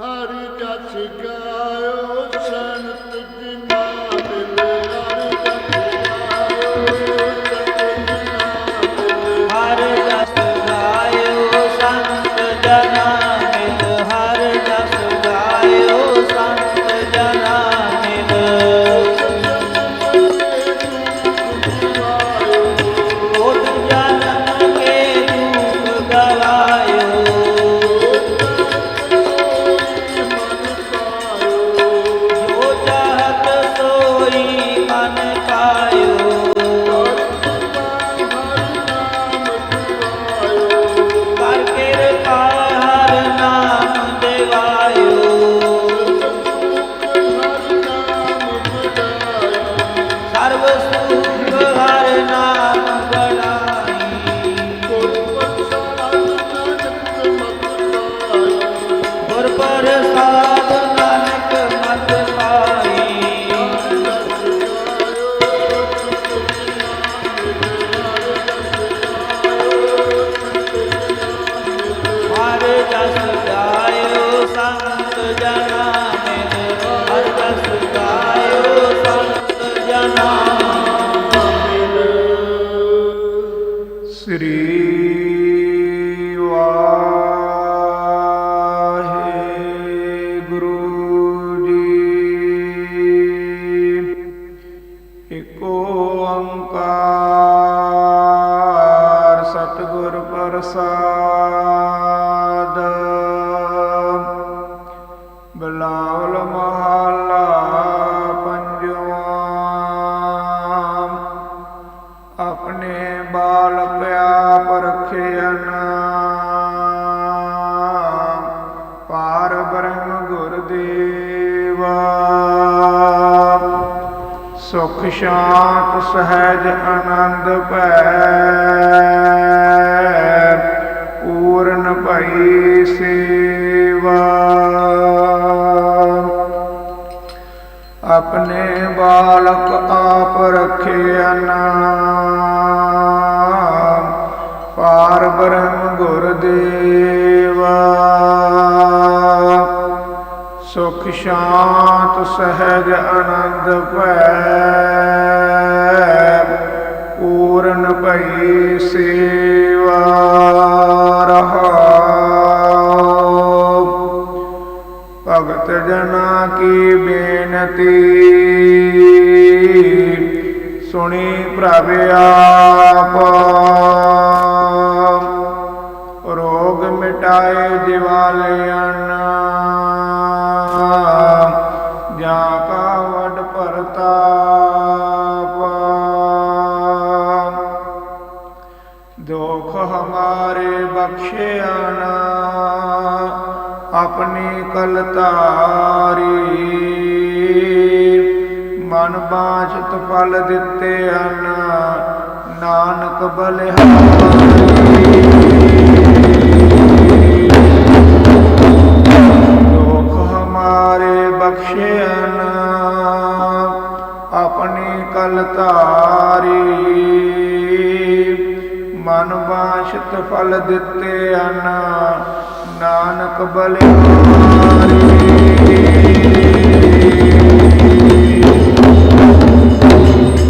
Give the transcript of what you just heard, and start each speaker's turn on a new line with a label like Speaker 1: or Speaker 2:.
Speaker 1: ਹਰਿ ਜਸ ਗਾਇਓ।
Speaker 2: ਸ੍ਰੀ ਵਾਹਿਗੁਰੂ ਜੀ। ਇਕ ਓੰਕਾਰ ਸਤਿਗੁਰ ਪ੍ਰਸਾਦ। ਬਲਾਵਲ ਮਹੱਲਾ ਬਾਲਕ ਆਪ ਰਖਿਆਨ ਪਾਰ ਬ੍ਰਹਮ ਗੁਰਦੇਵਾ ਸੁਖ ਸ਼ਾਂਤ ਸਹਿਜ ਆਨੰਦ ਭੈ, ਪੂਰਨ ਭਈ ਸੇਵਾ। ਆਪਣੇ ਬਾਲਕ ਆਪ ਰਖਿਆ ਬ੍ਰਹਮ ਸੁਖ ਸ਼ਾਂਤ ਸਹਿਜ ਆਨੰਦ ਭੈ। ਪੂਰਨ ਭਈ ਸੇਵਾ ਰਹਾਉ। ਭਗਤ ਜਨਾ ਕੀ ਬੇਨਤੀ। ਸੁਣੀ ਪ੍ਰਭ ਆਪ। ਮਿਟਾਏ ਦਿਵਾਲਿਆਂ ਜਾ ਕਾ ਵਡ ਪ੍ਰਤਾਪ। ਦੁਖ ਹਮਾਰੇ ਬਖਸ਼ਿਆ ਨਾ ਆਪਣੀ ਕਲਤਾਰੀ। ਮਨ ਬਾਝਤ ਫਲ ਦਿੱਤੇ ਹਨ ਨਾਨਕ ਬਲਿਹਾਰੀ। ਕਲਤਾਰੀ ਮਨ ਬਾਸ਼ਤ ਫਲ ਦਿੱਤੇ ਹਨ ਨਾਨਕ ਬਲਿਹਾਰੀ